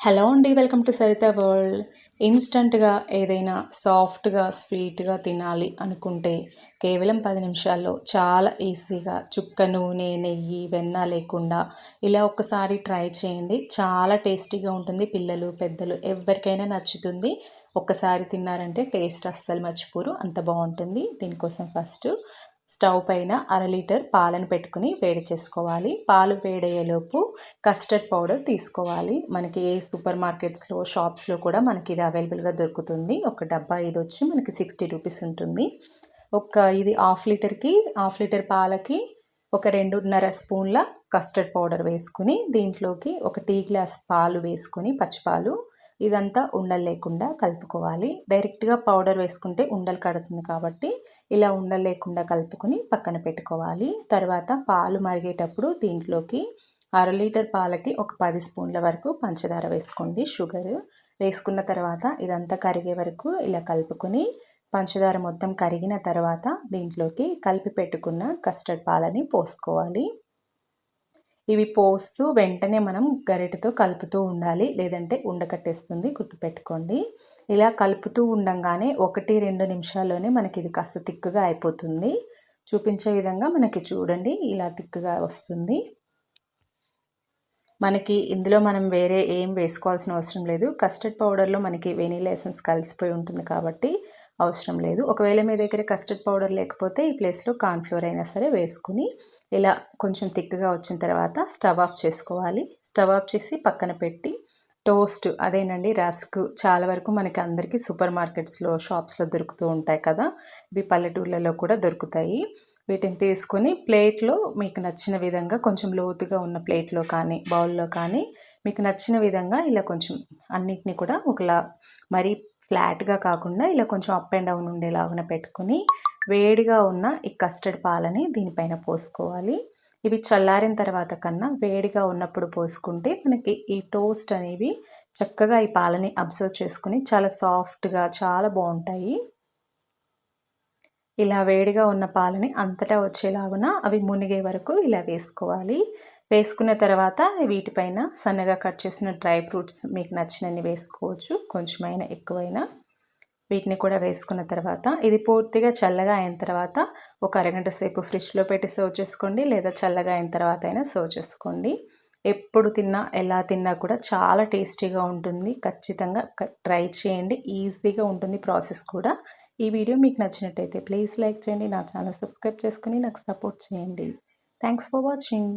Hello అండి welcome to Saritha world. ఇన్స్టంట్గా ఏదైనా సాఫ్ట్గా స్వీట్గా తినాలి అనుకుంటే కేవలం పది నిమిషాల్లో చాలా ఈజీగా చుక్క నూనె నెయ్యి వెన్న లేకుండా ఇలా ఒక్కసారి ట్రై చేయండి. చాలా టేస్టీగా ఉంటుంది. పిల్లలు పెద్దలు ఎవరికైనా నచ్చుతుంది. ఒక్కసారి తిన్నారంటే టేస్ట్ అస్సలు మర్చిపోరు. అంత బాగుంటుంది. దీనికోసం ఫస్ట్ స్టవ్ పైన అర లీటర్ పాలను పెట్టుకుని వేడి చేసుకోవాలి. పాలు వేడయ్యేలోపు కస్టర్డ్ పౌడర్ తీసుకోవాలి. మనకి ఏ సూపర్ మార్కెట్స్లో షాప్స్లో కూడా మనకి ఇది అవైలబుల్గా దొరుకుతుంది. ఒక డబ్బా ఇది వచ్చి మనకి సిక్స్టీ రూపీస్ ఉంటుంది. ఒక ఇది హాఫ్ లీటర్కి హాఫ్ లీటర్ పాలకి ఒక రెండున్నర స్పూన్ల కస్టర్డ్ పౌడర్ వేసుకుని దీంట్లోకి ఒక టీ గ్లాస్ పాలు వేసుకొని పచ్చిపాలు ఇదంతా ఉండలు లేకుండా కలుపుకోవాలి. డైరెక్ట్గా పౌడర్ వేసుకుంటే ఉండలు కడుతుంది కాబట్టి ఇలా ఉండలు లేకుండా కలుపుకొని పక్కన పెట్టుకోవాలి. తర్వాత పాలు మరిగేటప్పుడు దీంట్లోకి అర లీటర్ పాలకి ఒక పది స్పూన్ల వరకు పంచదార వేసుకోండి షుగర్. వేసుకున్న తర్వాత ఇదంతా కరిగే వరకు ఇలా కలుపుకొని పంచదార మొత్తం కరిగిన తర్వాత దీంట్లోకి కలిపి పెట్టుకున్న కస్టర్డ్ పాలని పోసుకోవాలి. ఇవి పోస్తూ వెంటనే మనం గరిటతో కలుపుతూ ఉండాలి. లేదంటే ఉండకట్టేస్తుంది. గుర్తుపెట్టుకోండి. ఇలా కలుపుతూ ఉండంగానే ఒకటి రెండు నిమిషాల్లోనే మనకి ఇది కాస్త తిక్కుగా అయిపోతుంది. చూపించే విధంగా మనకి చూడండి. ఇలా తిక్కుగా వస్తుంది. మనకి ఇందులో మనం వేరే ఏం వేసుకోవాల్సిన అవసరం లేదు. కస్టర్డ్ పౌడర్లో మనకి వెనీలా ఎసెన్స్ కలిసిపోయి ఉంటుంది కాబట్టి అవసరం లేదు. ఒకవేళ మీ దగ్గర కస్టర్డ్ పౌడర్ లేకపోతే ఈ ప్లేస్లో కార్న్ఫ్లోర్ అయినా సరే వేసుకుని ఇలా కొంచెం థిక్గా వచ్చిన తర్వాత స్టవ్ ఆఫ్ చేసుకోవాలి. స్టవ్ ఆఫ్ చేసి పక్కన పెట్టి టోస్ట్ అదేనండి రస్క్ చాలా వరకు మనకి అందరికీ సూపర్ మార్కెట్స్లో షాప్స్లో దొరుకుతూ ఉంటాయి కదా. ఇవి పల్లెటూళ్ళలో కూడా దొరుకుతాయి. వీటిని తీసుకొని ప్లేట్లో మీకు నచ్చిన విధంగా కొంచెం లోతుగా ఉన్న ప్లేట్లో కానీ బౌల్లో కానీ మీకు నచ్చిన విధంగా ఇలా కొంచెం అన్నిటిని కూడా ఒకలా మరీ ఫ్లాట్గా కాకుండా ఇలా కొంచెం అప్ అండ్ డౌన్ ఉండేలాగా పెట్టుకుని వేడిగా ఉన్న ఈ కస్టర్డ్ పాలని దీనిపైన పోసుకోవాలి. ఇవి చల్లారిన తర్వాత కన్నా వేడిగా ఉన్నప్పుడు పోసుకుంటే మనకి ఈ టోస్ట్ అనేవి చక్కగా ఈ పాలని అబ్జర్వ్ చేసుకుని చాలా సాఫ్ట్గా చాలా బాగుంటాయి. ఇలా వేడిగా ఉన్న పాలని అంతటా వచ్చేలాగున అవి మునిగే వరకు ఇలా వేసుకోవాలి. వేసుకున్న తర్వాత వీటిపైన సన్నగా కట్ చేసిన డ్రై ఫ్రూట్స్ మీకు నచ్చినన్ని వేసుకోవచ్చు కొంచెమైనా ఎక్కువైనా. వీటిని కూడా వేసుకున్న తర్వాత ఇది పూర్తిగా చల్లగా అయిన తర్వాత ఒక అరగంట సేపు ఫ్రిడ్జ్లో పెట్టి సర్వ్ చేసుకోండి లేదా చల్లగా అయిన తర్వాత అయినా సర్వ్ చేసుకోండి. ఎప్పుడు తిన్నా ఎలా తిన్నా కూడా చాలా టేస్టీగా ఉంటుంది. ఖచ్చితంగా ట్రై చేయండి. ఈజీగా ఉంటుంది ప్రాసెస్ కూడా. ఈ వీడియో మీకు నచ్చినట్టయితే ప్లీజ్ లైక్ చేయండి నా ఛానల్ సబ్స్క్రైబ్ చేసుకుని నాకు సపోర్ట్ చేయండి. Thanks for watching.